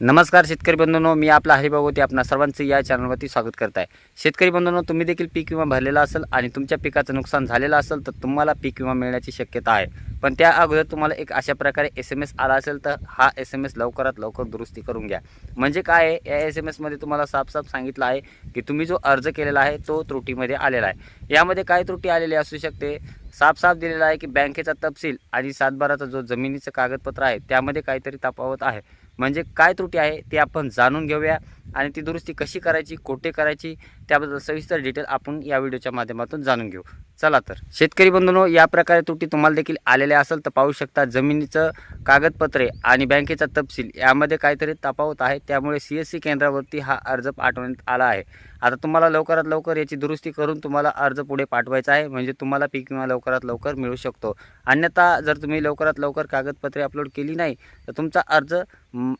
नमस्कार शेतकरी बंधूंनो मी आपला हरिभागवती आपणा सर्वांचं या चॅनलवरती स्वागत करत आहे शेतकरी बंधूंनो तुम्ही देखील पीक विमा भरलेला असेल आणि तुमच्या पिकाचं नुकसान झालेलं असेल तर तुम्हाला पीक विमा मिळण्याची शक्यता आहे. पण त्या अगोदर तुम्हाला एक अशा प्रकारे एस एम एस आला असेल तर हा एस एम एस लवकरात लवकर दुरुस्ती करून घ्या. म्हणजे काय आहे या एस एम एसमध्ये तुम्हाला साफ साफ सांगितलं आहे की तुम्ही जो अर्ज केलेला आहे तो त्रुटीमध्ये आलेला आहे. यामध्ये काय त्रुटी आलेली असू शकते? साफ साफ दिलेला आहे की बँकेचा तपशील आणि सातबाराचा जो जमिनीचं कागदपत्र आहे त्यामध्ये काहीतरी तफावत आहे. म्हणजे काय त्रुटी आहे ते आपण जाणून घेऊया. आणि ती दुरुस्ती कशी करायची कोठे करायची त्याबद्दल सविस्तर डिटेल आपण या व्हिडिओच्या माध्यमातून जाणून घेऊ. चला तर. शेतकरी बंधूंनो या प्रकारे त्रुटी तुम्हाला देखील आलेल्या असेल तर पाहू शकता जमिनीचं कागदपत्रे आणि बँकेचा तपशील. यामध्ये काहीतरी तपावत आहे. त्यामुळे सी एस सी केंद्रावरती हा अर्ज पाठवण्यात आला आहे. आता तुम्हाला लवकरात लवकर याची दुरुस्ती करून तुम्हाला अर्ज पुढे पाठवायचा आहे. म्हणजे तुम्हाला पीक विमा लवकरात लवकर मिळू शकतो. अन्यथा जर तुम्ही लवकरात लवकर कागदपत्रे अपलोड केली नाही तर तुमचा अर्ज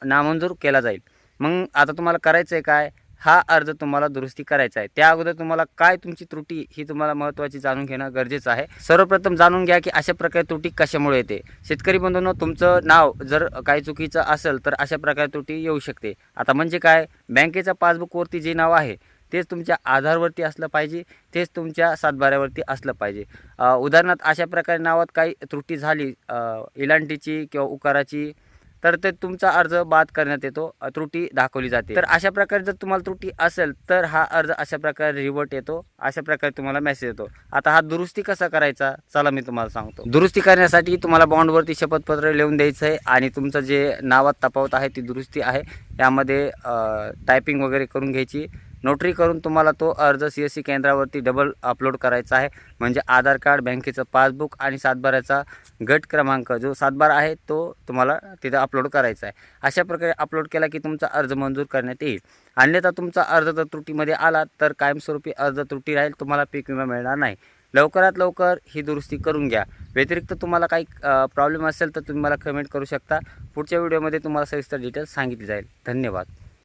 नामंजूर केला जाईल. मग आता तुम्हाला करायचं आहे काय? हा अर्ज तुम्हाला दुरुस्ती करायचा आहे. त्या अगोदर तुम्हाला काय तुमची त्रुटी ही तुम्हाला महत्त्वाची जाणून घेणं गरजेचं आहे. सर्वप्रथम जाणून घ्या की अशा प्रकारे त्रुटी कशामुळे येते? शेतकरी बंधूंनो तुमचं नाव जर काही चुकीचं असेल तर अशा प्रकारे त्रुटी येऊ शकते. आता म्हणजे काय? बँकेच्या पासबुकवरती जे नाव आहे तेच तुमच्या आधारवरती असलं पाहिजे तेच तुमच्या सातबाऱ्यावरती असलं पाहिजे. उदाहरणार्थ अशा प्रकारे नावात काही त्रुटी झाली इलांटीची किंवा उकाराची तर ते तुमचा अर्ज बाद करण्यात येतो त्रुटी दाखवली जाते. तर अशा प्रकारे जर तुम्हाला त्रुटी असेल तर हा अर्ज अशा प्रकारे रिवर्ट येतो अशा प्रकारे तुम्हाला मेसेज येतो. आता हा दुरुस्ती कसा करायचा? चला मी तुम्हाला सांगतो. दुरुस्ती करण्यासाठी तुम्हाला बॉन्डवरती शपथपत्र लिहून द्यायचं आहे आणि तुमचं जे नावात तपावत आहे ती दुरुस्ती आहे. यामध्ये टायपिंग वगैरे करून घ्यायची. नोटरी करून तुम्हाला तो अर्ज सी एस सी केंद्रावरती डबल अपलोड करायचा आहे. म्हणजे आधार कार्ड बँकेचं पासबुक आणि सातबाऱ्याचा गट क्रमांक. जो सातबारा आहे तो तुम्हाला तिथं अपलोड करायचा आहे. अशा प्रकारे अपलोड केला की तुमचा अर्ज मंजूर करण्यात येईल. अन्यथा तुमचा अर्ज जर त्रुटीमध्ये आला तर कायमस्वरूपी अर्ज त्रुटी राहील तुम्हाला पीक विमा मिळणार नाही. लवकरात लवकर ही दुरुस्ती करून घ्या. व्यतिरिक्त तुम्हाला काही प्रॉब्लेम असेल तर तुम्ही मला कमेंट करू शकता. पुढच्या व्हिडिओमध्ये तुम्हाला सविस्तर डिटेल्स सांगितली जाईल. धन्यवाद.